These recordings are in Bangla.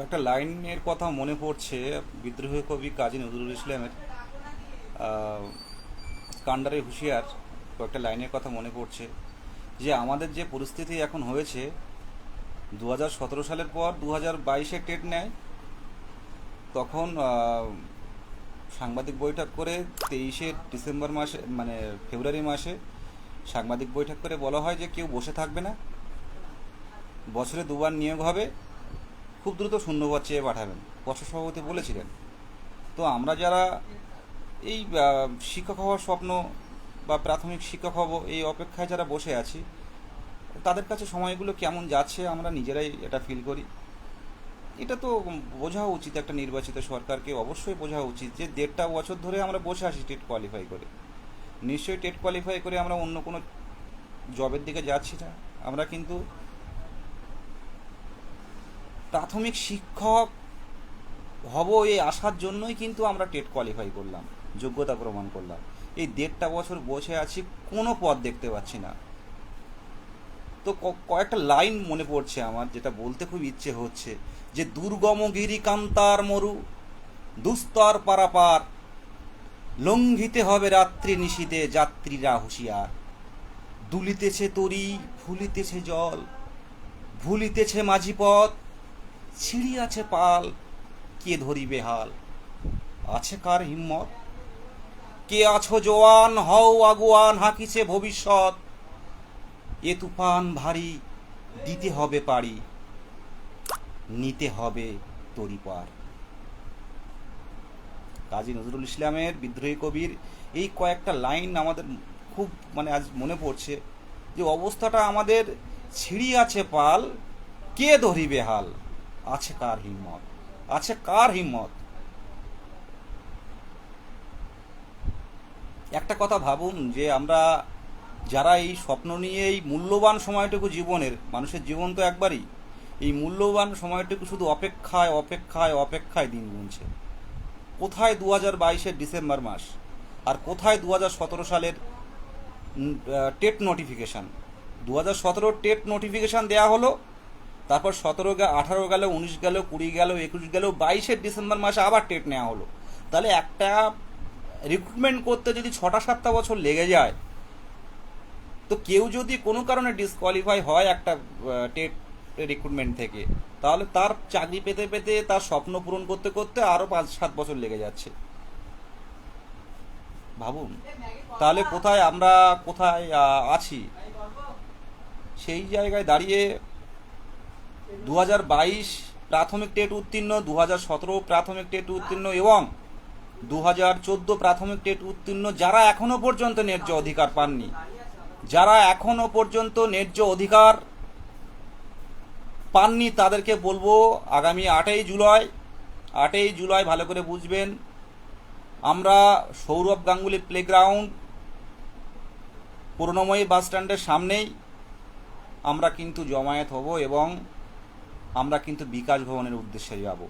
কয়েকটা লাইনের কথা মনে পড়ছে বিদ্রোহী কবি কাজী নজরুল ইসলামের। কান্ডারে হুঁশিয়ার কয়েকটা লাইনের কথা মনে পড়ছে যে আমাদের যে পরিস্থিতি এখন হয়েছে দু সালের পর দু হাজার বাইশে টেট নেয়, তখন সাংবাদিক বৈঠক করে তেইশে ডিসেম্বর মাসে মানে ফেব্রুয়ারি মাসে সাংবাদিক বৈঠক করে বলা হয় যে কেউ বসে থাকবে না, বছরে দুবার নিয়োগ হবে খুব দ্রুত শূন্যবাদ চেয়ে পাঠাবেন। পর্ষদ সভাপতি বলেছিলেন। তো আমরা যারা এই শিক্ষক হওয়ার স্বপ্ন বা প্রাথমিক শিক্ষক হব এই অপেক্ষায় যারা বসে আছি, তাদের কাছে সময়গুলো কেমন যাচ্ছে আমরা নিজেরাই এটা ফিল করি। এটা তো বোঝা উচিত একটা নির্বাচিত সরকারকে, অবশ্যই বোঝা উচিত যে দেড়টা বছর ধরে আমরা বসে আছি টেট কোয়ালিফাই করে। নিশ্চয়ই টেট কোয়ালিফাই করে আমরা অন্য কোনো জবের দিকে যাচ্ছি না। আমরা কিন্তু প্রাথমিক শিক্ষক হব এই আসার জন্যই কিন্তু আমরা টেট কোয়ালিফাই করলাম, যোগ্যতা প্রমাণ করলাম। এই দেড়টা বছর বসে আছি, কোনো পদ দেখতে পাচ্ছি না। তো কয়েকটা লাইন মনে পড়ছে আমার, যেটা বলতে খুব ইচ্ছে হচ্ছে, যে দুর্গম গিরিকান্তার মরু, দুস্তর পারাপার, লঙ্ঘিতে হবে রাত্রি নিশীতে যাত্রীরা হুঁশিয়ার। দুলিতেছে তরি ফুলিতেছে জল, ভুলিতেছে মাঝি পথ আছে পাল, কে ধরিবে হাল? আছে কার হিম্মত? কে আছো জোয়ান? হও আগুয়ান, হাকিছে ভবিষ্যৎ। এ তুফান ভারী, দিতে হবে পারি। নিতে হবে তরিপার। কাজী নজরুল ইসলামের বিদ্রোহী কবির এই কয়েকটা লাইন আমাদের খুব মানে আজ মনে পড়ছে যে অবস্থাটা আমাদের ছিঁড়ি আছে পাল, কে ধরিবে হাল? আছে কার হিম্মত? আছে কার হিম্মত? একটা কথা ভাবুন যে আমরা যারা এই স্বপ্ন নিয়ে এই মূল্যবান সময়টুকু জীবনের, মানুষের জীবন তো একবারই, এই মূল্যবান সময়টুকু শুধু অপেক্ষায় অপেক্ষায় অপেক্ষায় দিন গুনছে। কোথায় দু হাজার বাইশের ডিসেম্বর মাস আর কোথায় দু হাজার সতেরো সালের টেট নোটিফিকেশান? দু হাজার সতেরোর টেট নোটিফিকেশান দেওয়া হলো তারপর সতেরো গেল আঠারো গেল, উনিশ গেল, কুড়ি গেল, একুশ গেল বাইশের ডিসেম্বর মাসে আবার টেট নেওয়া হলো। তাহলে একটা রিক্রুটমেন্ট করতে যদি ছটা সাতটা বছর লেগে যায়, তো কেউ যদি কোনো কারণে ডিসকোয়ালিফাই হয় একটা টেট রিক্রুটমেন্ট থেকে, তাহলে তার চাকরি পেতে পেতে তার স্বপ্ন পূরণ করতে করতে আরও পাঁচ সাত বছর লেগে যাচ্ছে। ভাবুন, তাহলে কোথায় আমরা কোথায় আছি? সেই জায়গায় দাঁড়িয়ে দু হাজার বাইশ প্রাথমিক টেট উত্তীর্ণ দু হাজার সতেরো প্রাথমিক টেট উত্তীর্ণ এবং দু প্রাথমিক টেট উত্তীর্ণ যারা এখনও পর্যন্ত ন্যায্য অধিকার পাননি। যারা এখনও পর্যন্ত ন্যায্য অধিকার পাননি তাদেরকে বলব আগামী আটই জুলাই আটই জুলাই ভালো করে বুঝবেন, আমরা সৌরভ গাঙ্গুলি প্লেগ্রাউন্ড করুণাময়ী বাস স্ট্যান্ডের সামনেই আমরা কিন্তু জমায়েত হব এবং আমরা কিন্তু বিকাশ ভবনের উদ্দেশ্যে যাব।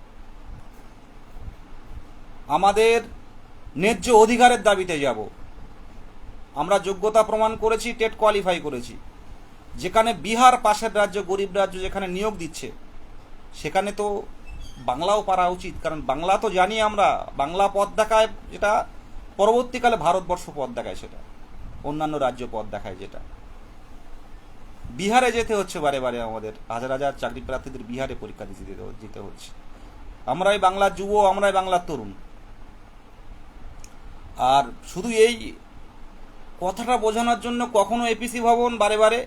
আমাদের ন্যায্য অধিকারের দাবিতে যাব। আমরা যোগ্যতা প্রমাণ করেছি, টেট কোয়ালিফাই করেছি। যেখানে বিহার পাশের রাজ্য, গরিব রাজ্য যেখানে নিয়োগ দিচ্ছে, সেখানে তো বাংলাও পারা উচিত। কারণ বাংলা তো জানি আমরা, বাংলা পথ দেখায় যেটা, পরবর্তীকালে ভারতবর্ষ পথ দেখায় সেটা, অন্যান্য রাজ্য পথ দেখায় যেটা। বিহারে যেতে হচ্ছে বারে বারে আমাদের। হাজার হাজার চাকরি প্রার্থীদের বিহারে পরীক্ষা দিতে দিতে হচ্ছে আমরাই বাংলার যুব, আমরাই বাংলার তরুণ। আর শুধু এই কথাটা বোঝানোর জন্য কখনো এপিসি ভবন বারে বারে,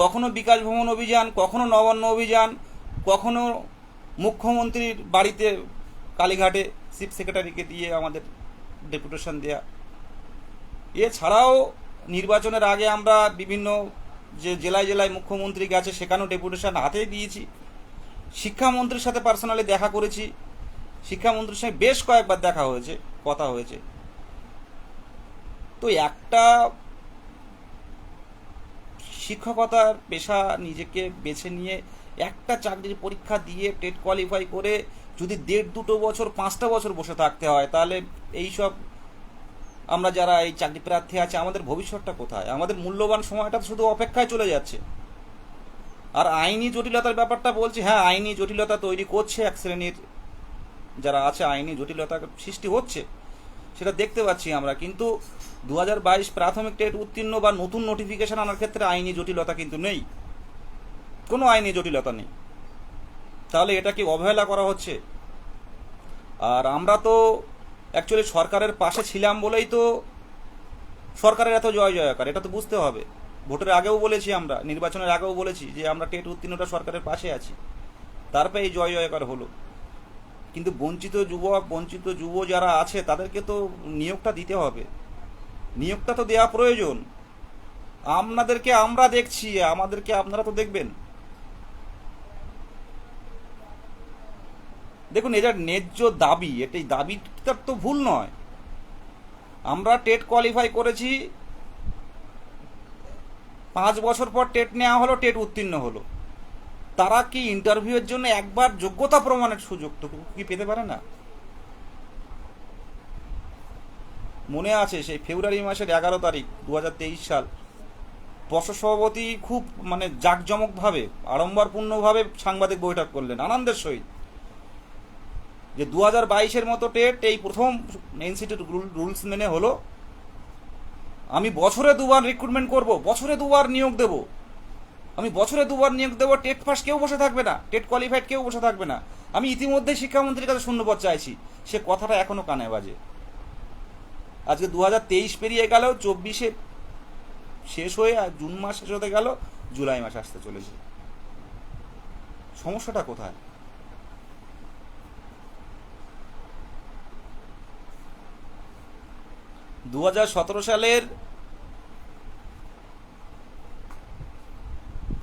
কখনো বিকাশ ভবন অভিযান, কখনো নবান্ন অভিযান, কখনো মুখ্যমন্ত্রীর বাড়িতে কালীঘাটে চিফ সেক্রেটারিকে দিয়ে আমাদের ডেপুটেশন দেয়া। এছাড়াও নির্বাচনের আগে আমরা বিভিন্ন যে জেলায় জেলায় মুখ্যমন্ত্রী গেছে সেখানেও ডেপুটেশন হাতেই দিয়েছি। শিক্ষামন্ত্রীর সাথে পার্সোনালি দেখা করেছি। শিক্ষামন্ত্রীর সঙ্গে বেশ কয়েকবার দেখা হয়েছে, কথা হয়েছে। তো একটা শিক্ষকতার পেশা নিজেকে বেছে নিয়ে একটা চাকরির পরীক্ষা দিয়ে টেট কোয়ালিফাই করে যদি দেড় দুটো বছর, পাঁচটা বছর বসে থাকতে হয়, তাহলে এই সব আমরা যারা এই চাকরি প্রার্থী আছে, আমাদের ভবিষ্যৎটা কোথায়? আমাদের মূল্যবান সময়টা শুধু অপেক্ষায় চলে যাচ্ছে। আর আইনি জটিলতার ব্যাপারটা বলছি হ্যাঁ আইনি জটিলতা তৈরি করছে এক শ্রেণির যারা আছে, আইনি জটিলতা সৃষ্টি হচ্ছে, সেটা দেখতে পাচ্ছি আমরা। কিন্তু দু হাজার বাইশ প্রাথমিক টেট উত্তীর্ণ বা নতুন নোটিফিকেশন আনার ক্ষেত্রে আইনি জটিলতা কিন্তু নেই। কোনো আইনি জটিলতা নেই। তাহলে এটা কি অবহেলা করা হচ্ছে? আর আমরা তো অ্যাকচুয়ালি সরকারের পাশে ছিলাম বলেই তো সরকারের এত জয় জয়কার, এটা তো বুঝতে হবে। ভোটের আগেও বলেছি আমরা, নির্বাচনের আগেও বলেছি যে আমরা টেট উত্তীর্ণটা সরকারের পাশে আছি। তারপরে এই জয় জয়কার হলো। কিন্তু বঞ্চিত যুবক, বঞ্চিত যুব যারা আছে, তাদেরকে তো নিয়োগটা দিতে হবে। নিয়োগটা তো দেওয়া প্রয়োজন। আপনাদেরকে আমরা দেখছি, আমাদেরকে আপনারা তো দেখবেন। দেখুন এটা ন্যায্য দাবি, এটাই দাবিটার তো ভুল নয়। আমরা টেট কোয়ালিফাই করেছি, পাঁচ বছর পর টেট নেওয়া হলো, টেট উত্তীর্ণ হলো। তারা কি ইন্টারভিউয়ের জন্য একবার যোগ্যতা প্রমাণের সুযোগটুকু কি পেতে পারে না? মনে আছে, সেই ফেব্রুয়ারি মাসের এগারো তারিখ দু হাজার তেইশ সাল পর্ষদ সভাপতি খুব মানে জাঁকজমকভাবে, আড়ম্বরপূর্ণভাবে সাংবাদিক বৈঠক করলেন, আনন্দের সহিত। যে দু হাজার বাইশের মতো টেট এই প্রথম এনসিটির রুলস মেনে হলো। আমি বছরে দুবার রিক্রুটমেন্ট করব, বছরে দুবার নিয়োগ দেব। আমি বছরে দুবার নিয়োগ দেবো, টেট পাস কেউ বসে থাকবে না, টেট কোয়ালিফাইড কেউ বসে থাকবে না। আমি ইতিমধ্যে শিক্ষামন্ত্রীর কাছে শূন্যপদ চাইছি, সে কথাটা এখনও কানে বাজে। আজকে দু হাজার তেইশ পেরিয়ে গেল, চব্বিশে শেষ হয়ে আর জুন মাস শেষ হতে গেল, জুলাই মাস আসতে চলেছে। সমস্যাটা কোথায়? দু হাজার সতেরো সালের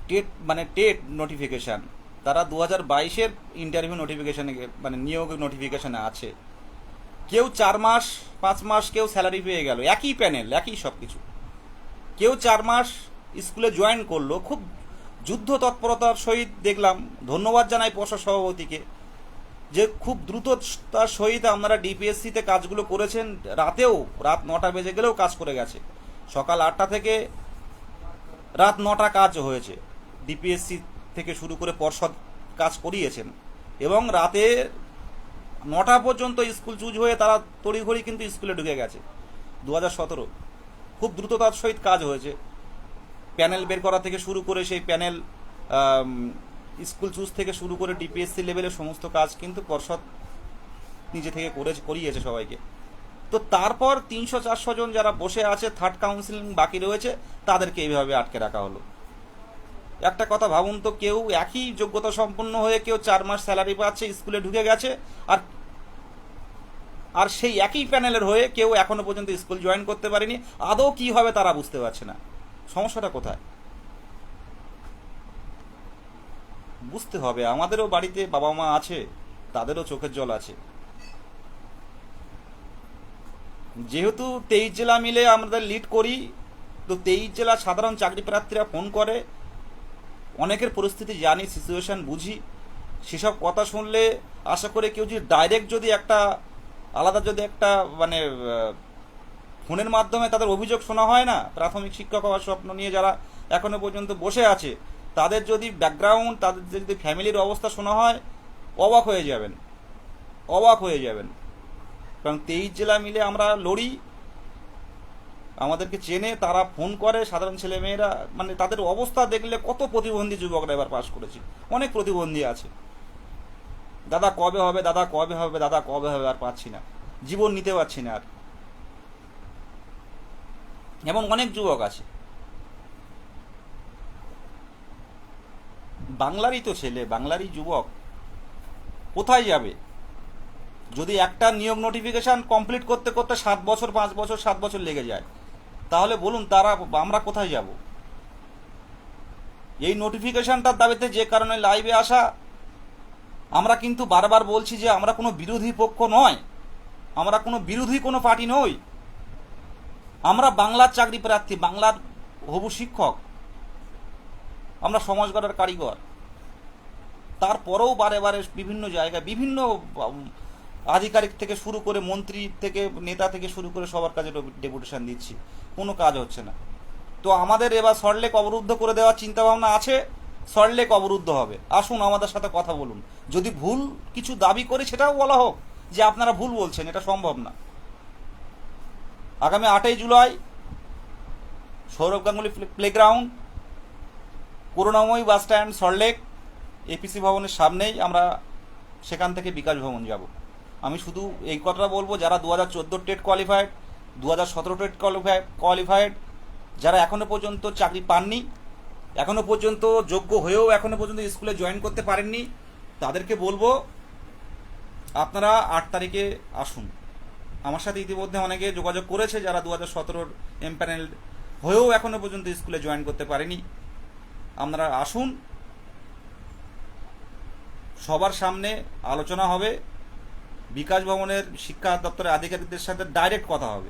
টেট মানে টেট নোটিফিকেশান তারা দু হাজার বাইশের ইন্টারভিউ নোটিফিকেশানে মানে নিয়োগ নোটিফিকেশানে আছে। কেউ চার মাস, পাঁচ মাস কেউ স্যালারি পেয়ে গেল, একই প্যানেল একই সব কিছু কেউ চার মাস স্কুলে জয়েন করল, খুব যুদ্ধ তৎপরতার সহিত দেখলাম। ধন্যবাদ জানাই পর্ষদ সভাপতিকে। যে খুব দ্রুততার সহিত আপনারা ডিপিএসসিতে কাজগুলো করেছেন, রাতেও, রাত নটা বেজে গেলেও কাজ করে গেছে। সকাল আটটা থেকে রাত নটা কাজ হয়েছে। ডিপিএসসি থেকে শুরু করে পর্ষদ কাজ করিয়েছেন। এবং রাতে নটা পর্যন্ত স্কুল চুজ হয়ে তারা তড়িঘড়ি কিন্তু স্কুলে ঢুকে গেছে। দু হাজার সতেরো। খুব দ্রুততার সহিত কাজ হয়েছে। প্যানেল বের করা থেকে শুরু করে সেই প্যানেল স্কুল চুজ থেকে শুরু করে ডিপিএসসি লেভেলের সমস্ত কাজ কিন্তু পর্ষদ নিজে থেকে করে, করিয়েছে সবাইকে। তো তারপর তিনশো চারশো জন যারা বসে আছে থার্ড কাউন্সিলিং বাকি রয়েছে, তাদেরকে এইভাবে আটকে রাখা হলো। একটা কথা ভাবুন তো, কেউ একই যোগ্যতা সম্পন্ন হয়ে কেউ চার মাস স্যালারি পাচ্ছে, স্কুলে ঢুকে গেছে, আর আর সেই একই প্যানেলের হয়ে কেউ এখনও পর্যন্ত স্কুল জয়েন করতে পারেনি। আদৌ কি হবে তারা বুঝতে পারছে না। সমস্যাটা কোথায়? বুঝতে হবে, আমাদেরও বাড়িতে বাবা মা আছে, তাদেরও চোখের জল আছে। যেহেতু তেইশ জেলা মিলে আমাদের লিড করি, তো তেইশ জেলা সাধারণ চাকরি প্রার্থীরা ফোন করে, অনেকের পরিস্থিতি জানি সিচুয়েশন বুঝি। সেসব কথা শুনলে আশা করে কেউ যদি ডাইরেক্ট যদি একটা, আলাদা যদি একটা মানে ফোনের মাধ্যমে তাদের অভিযোগ শোনা হয় না, প্রাথমিক শিক্ষক হওয়ার স্বপ্ন নিয়ে যারা এখনও পর্যন্ত বসে আছে তাদের যদি ব্যাকগ্রাউন্ড তাদের যদি ফ্যামিলির অবস্থা শোনা হয়, অবাক হয়ে যাবেন। অবাক হয়ে যাবেন। কারণ তেইশ জেলা মিলে আমরা লড়ি। আমাদেরকে চেনে, তারা ফোন করে, সাধারণ ছেলে মেয়েরা মানে তাদের অবস্থা দেখলে কত প্রতিবন্ধী যুবকরা এবার পাশ করেছে। অনেক প্রতিবন্ধী আছে। দাদা কবে হবে, দাদা কবে হবে, দাদা কবে হবে আর পাচ্ছি না। জীবন নিতে পারছি না আর। এমন অনেক যুবক আছে। বাংলারই তো ছেলে, বাংলারই যুবক, কোথায় যাবে? যদি একটা নিয়োগ নোটিফিকেশন কমপ্লিট করতে করতে সাত বছর, পাঁচ বছর, সাত বছর লেগে যায়, তাহলে বলুন তারা, আমরা কোথায় যাব? এই নোটিফিকেশনটার দাবিতে যে কারণে লাইভে আসা, আমরা কিন্তু বারবার বলছি যে আমরা কোনো বিরোধী পক্ষ নয়, আমরা কোনো বিরোধী কোনো পার্টি নই। আমরা বাংলার চাকরি প্রার্থী, বাংলার হবু শিক্ষক। আমরা সমাজ গড়ার কারিগর। তারপরেও বারে বারে বিভিন্ন জায়গায়, বিভিন্ন আধিকারিক থেকে শুরু করে মন্ত্রী থেকে, নেতা থেকে শুরু করে সবার কাছে ডেপুটেশন দিচ্ছি। কোনো কাজ হচ্ছে না। তো আমাদের এবার সল্টলেক অবরুদ্ধ করে দেওয়ার চিন্তাভাবনা আছে সল্টলেক অবরুদ্ধ হবে। আসুন আমাদের সাথে কথা বলুন। যদি ভুল কিছু দাবি করে সেটাও বলা হোক যে আপনারা ভুল বলছেন, এটা সম্ভব না। আগামী আটই July Sourav Ganguly playground Karunamoyee bus stand Salt Lake APC ভবনের সামনেই আমরা সেখান থেকে বিকাশ ভবন যাব। আমি শুধু এই কথাটা বলব, যারা দু হাজার চোদ্দ টেট কোয়ালিফাইড দু হাজার সতেরো টেট কোয়ালিফাইড কোয়ালিফাইড, যারা এখনও পর্যন্ত চাকরি পাননি, এখনও পর্যন্ত যোগ্য হয়েও এখনও পর্যন্ত স্কুলে জয়েন করতে পারেননি, তাদেরকে বলব, আপনারা আট তারিখে আসুন। আমার সাথে ইতিমধ্যে অনেকে যোগাযোগ করেছে, যারা দু হাজার সতেরোর এমপ্যানেল হয়েও এখনও পর্যন্ত স্কুলে জয়েন করতে পারেনি। আপনারা আসুন। সবার সামনে আলোচনা হবে। বিকাশ ভবনের শিক্ষা দপ্তরের আধিকারিকদের সাথে ডাইরেক্ট কথা হবে।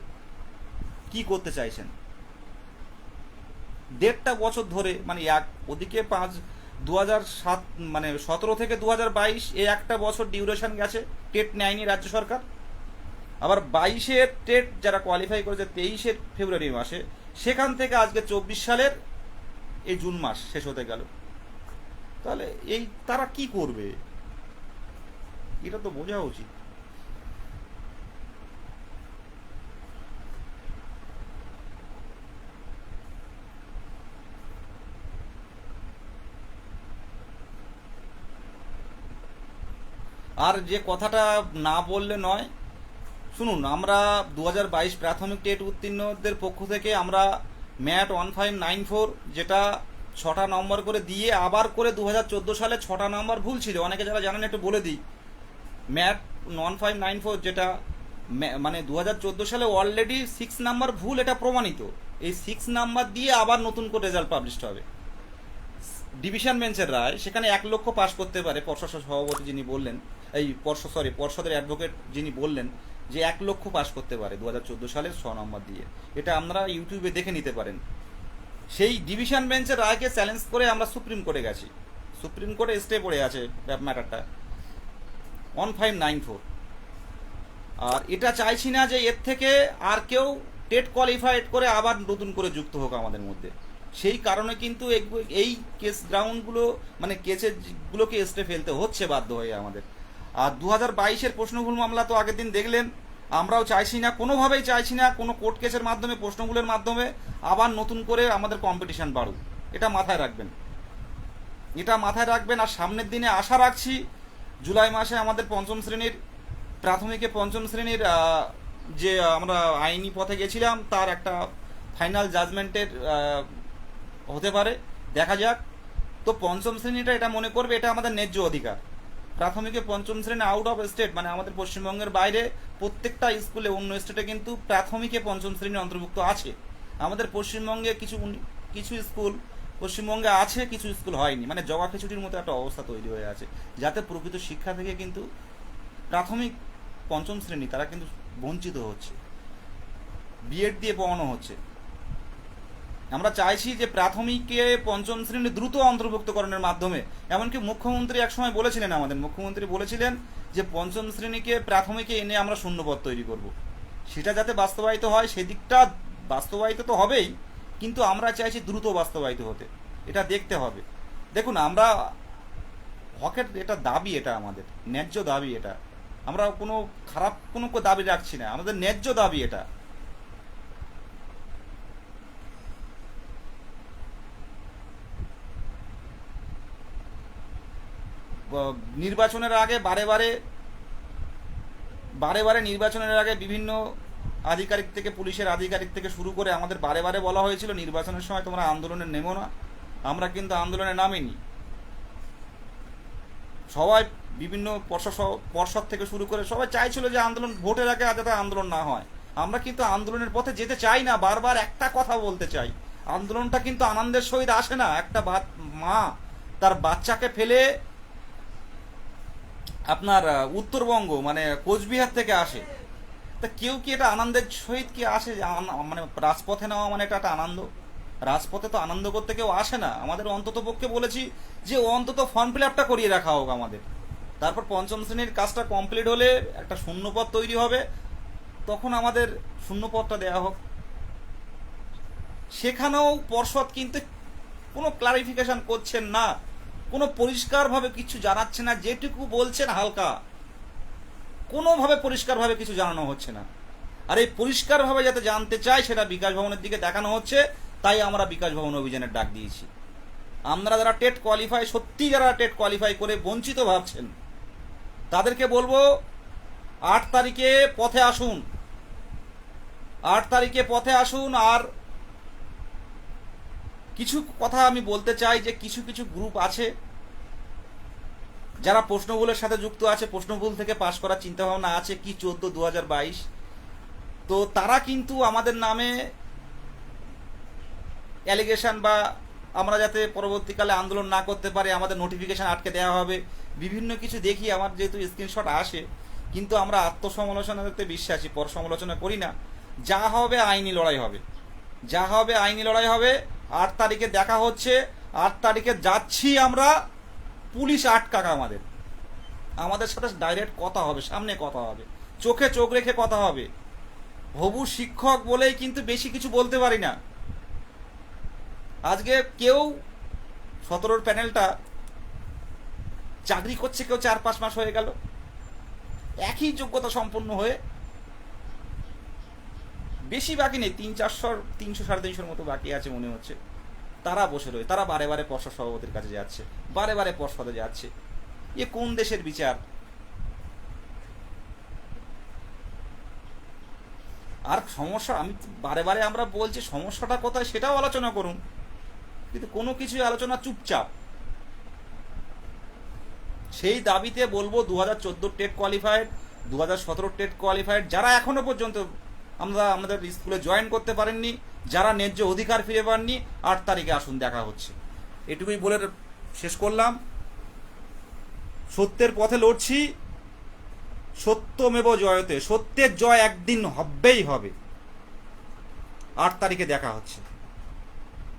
কি করতে চাইছেন? দেড়টা বছর ধরে মানে এক, ওদিকে পাঁচ দু সাত মানে সতেরো থেকে দু বাইশ এই একটা বছর ডিউরেশন গেছে, টেট নেয়নি রাজ্য সরকার। আবার বাইশের টেট যারা কোয়ালিফাই করেছে তেইশের ফেব্রুয়ারি মাসে, সেখান থেকে আজকে চব্বিশ সালের এই জুন মাস শেষ হতে গেল। তাহলে এই তারা কি করবে? এটা তো বোঝা উচিত। আর যে কথাটা না বললে নয়, শুনুন, আমরা দু হাজার বাইশ প্রাথমিক টেট উত্তীর্ণদের পক্ষ থেকে আমরা MAT one five nine four, যেটা ছটা নম্বর করে দিয়ে আবার করে দু হাজার চোদ্দ সালে ছটা নম্বর ভুল ছিল। অনেকে যারা জানেন, একটু বলে দিই। MAT one five nine four, যেটা মানে দু হাজার চোদ্দ সালে অলরেডি সিক্স নাম্বার ভুল, এটা প্রমাণিত। এই সিক্স নাম্বার দিয়ে আবার নতুন করে রেজাল্ট পাবলিশ হবে। ডিভিশন বেঞ্চের রায়, সেখানে এক লক্ষ পাস করতে পারে পর্ষদ সভাপতি যিনি বললেন, এই পর্ষদ সরি পর্ষদের অ্যাডভোকেট যিনি বললেন যে এক লক্ষ পাস করতে পারে দু হাজার চোদ্দ সালের ছ নম্বর দিয়ে। এটা আমরা ইউটিউবে দেখে নিতে পারেন। সেই ডিভিশন বেঞ্চের রায়কে চ্যালেঞ্জ করে আমরা সুপ্রিম কোর্টে গেছি। সুপ্রিম কোর্টে স্টে পড়ে আছে ম্যাটারটা ওয়ান ফাইভ নাইন ফোর আর এটা চাইছি না যে এর থেকে আর কেউ টেট কোয়ালিফাইড করে আবার নতুন করে যুক্ত হোক আমাদের মধ্যে। সেই কারণে কিন্তু এই কেস গ্রাউন্ডগুলো মানে কেসের গুলোকে স্টে ফেলতে হচ্ছে বাধ্য হয়ে আমাদের। আর দু হাজার বাইশের প্রশ্নভুল মামলা তো আগের দিন দেখলেন। আমরাও চাইছি না, কোনোভাবেই চাইছি না কোনো কোর্ট কেসের মাধ্যমে প্রশ্নগুলোর মাধ্যমে আবার নতুন করে আমাদের কম্পিটিশন বাড়ুক। এটা মাথায় রাখবেন। এটা মাথায় রাখবেন আর সামনের দিনে আশা রাখছি জুলাই মাসে আমাদের পঞ্চম শ্রেণির, প্রাথমিকে পঞ্চম শ্রেণির যে আমরা আইনি পথে গেছিলাম, তার একটা ফাইনাল জাজমেন্টের হতে পারে। দেখা যাক। তো পঞ্চম শ্রেণীটা এটা মনে করবে, এটা আমাদের ন্যায্য অধিকার। প্রাথমিকে পঞ্চম শ্রেণি আউট অফ স্টেট মানে আমাদের পশ্চিমবঙ্গের বাইরে প্রত্যেকটা স্কুলে, অন্য স্টেটে কিন্তু প্রাথমিকে পঞ্চম শ্রেণি অন্তর্ভুক্ত আছে। আমাদের পশ্চিমবঙ্গে কিছু কিছু স্কুল, পশ্চিমবঙ্গে আছে, কিছু স্কুল হয়নি। মানে জগা খিচুড়ির মতো একটা অবস্থা তৈরি হয়ে আছে, যাতে প্রকৃত শিক্ষা থেকে কিন্তু প্রাথমিক পঞ্চম শ্রেণি, তারা কিন্তু বঞ্চিত হচ্ছে। বিএড দিয়ে পড়ানো হচ্ছে। আমরা চাইছি যে প্রাথমিকে পঞ্চম শ্রেণি দ্রুত অন্তর্ভুক্তকরণের মাধ্যমে, এমনকি মুখ্যমন্ত্রী একসময় বলেছিলেন আমাদের, মুখ্যমন্ত্রী বলেছিলেন যে পঞ্চম শ্রেণীকে প্রাথমিকে এনে আমরা শূন্যপদ তৈরি করব। সেটা যাতে বাস্তবায়িত হয়, সেদিকটা বাস্তবায়িত তো হবেই, কিন্তু আমরা চাইছি দ্রুত বাস্তবায়িত হতে। এটা দেখতে হবে। দেখুন, আমরা হকের এটা দাবি এটা আমাদের, ন্যায্য দাবি এটা। আমরা কোনো খারাপ কোনো দাবি রাখছি না, আমাদের ন্যায্য দাবি এটা। নির্বাচনের আগে বারে বারে বারে বারে নির্বাচনের আগে বিভিন্ন আধিকারিক থেকে, পুলিশের আধিকারিক থেকে শুরু করে আমাদের বারে বারে বলা হয়েছিল, নির্বাচনের সময় তোমরা আন্দোলনে নেমো না। আমরা কিন্তু আন্দোলনে নামিনি। সবাই বিভিন্ন পর্ষদ থেকে শুরু করে সবাই চাইছিল যে আন্দোলন ভোটের আগে যাতে আন্দোলন না হয়। আমরা কিন্তু আন্দোলনের পথে যেতে চাই না, বারবার একটা কথা বলতে চাই। আন্দোলনটা কিন্তু আনন্দের সহিত আসে না। একটা মা তার বাচ্চাকে ফেলে আপনার উত্তরবঙ্গ মানে কোচবিহার থেকে আসে। তা কেউ কি এটা আনন্দের সহিত কি আসে? মানে রাজপথে নেওয়া মানে এটা একটা আনন্দ? রাজপথে তো আনন্দ করতে কেউ আসে না। আমাদের অন্তত পক্ষে বলেছি যে অন্তত ফর্ম ফিল আপটা করিয়ে রাখা হোক আমাদের। তারপর পঞ্চম শ্রেণির কাজটা কমপ্লিট হলে একটা শূন্যপদ তৈরি হবে। তখন আমাদের শূন্যপদটা দেওয়া হোক। সেখানেও পর্ষদ কিন্তু কোনো ক্লারিফিকেশন করছেন না। কোনো পরিষ্কারভাবে কিছু জানাচ্ছে না, যেটুকু বলছেন হালকা। কোনোভাবে পরিষ্কারভাবে কিছু জানানো হচ্ছে না। আর এই পরিষ্কারভাবে যাতে জানতে চাই সেটা বিকাশ ভবনের দিকে দেখানো হচ্ছে, তাই আমরা বিকাশ ভবন অভিযানের ডাক দিয়েছি। আমরা যারা টেট কোয়ালিফাই, সত্যি যারা টেট কোয়ালিফাই করে বঞ্চিত ভাবছেন, তাদেরকে বলব, আট তারিখে পথে আসুন। আট তারিখে পথে আসুন, আর কিছু কথা আমি বলতে চাই যে কিছু কিছু গ্রুপ আছে যারা প্রশ্নগুলোর সাথে যুক্ত আছে প্রশ্নগুলো থেকে পাশ করার চিন্তাভাবনা আছে, কি চোদ্দ দু তো তারা কিন্তু আমাদের নামে অ্যালিগেশন বা আমরা যাতে পরবর্তীকালে আন্দোলন না করতে পারে, আমাদের নোটিফিকেশান আটকে দেওয়া হবে। বিভিন্ন কিছু দেখি, আমার যেহেতু স্ক্রিনশট আসে, কিন্তু আমরা আত্মসমালোচনাতে বিশ্বাসী পর সমালোচনা করি না। যা হবে আইনি লড়াই হবে। যা হবে আইনি লড়াই হবে আট তারিখে দেখা হচ্ছে। আট তারিখে যাচ্ছি আমরা পুলিশ আটকাক আমাদের। আমাদের সাথে ডাইরেক্ট কথা হবে, সামনে কথা হবে। চোখে চোখ রেখে কথা হবে। হবু শিক্ষক বলেই কিন্তু বেশি কিছু বলতে পারি না। আজকে কেউ সতেরোর প্যানেলটা চাকরি করছে কেউ চার পাঁচ মাস হয়ে গেল। একই যোগ্যতা সম্পন্ন হয়ে বেশি বাকি নেই, তিন চারশো, তিনশো, সাড়ে তিনশোর মতো বাকি আছে মনে হচ্ছে। তারা বসে রয়ে, তারা বারে বারে পর্ষদ সভাপতির কাছে যাচ্ছে, বারে বারে পর্ষদে যাচ্ছে। এ কোন দেশের বিচার? আর সমস্যা, আমি বারে বারে আমরা বলছি, সমস্যাটা কোথায় সেটাও আলোচনা করুন। কিন্তু কোনো কিছুই আলোচনা চুপচাপ। সেই দাবিতে বলব দু হাজার টেট কোয়ালিফাইড দু হাজার সতেরোর টেট কোয়ালিফাইড, যারা এখনও পর্যন্ত আমরা আমাদের স্কুলে জয়েন করতে পারেননি, যারা ন্যায্য অধিকার ফিরে পাননি, আট তারিখে আসুন, দেখা হচ্ছে। এটুকুই বলে শেষ করলাম। সত্যের পথে লড়ছি, সত্যমেব জয়তে, সত্যের জয় একদিন হবেই হবে। আট তারিখে দেখা হচ্ছে।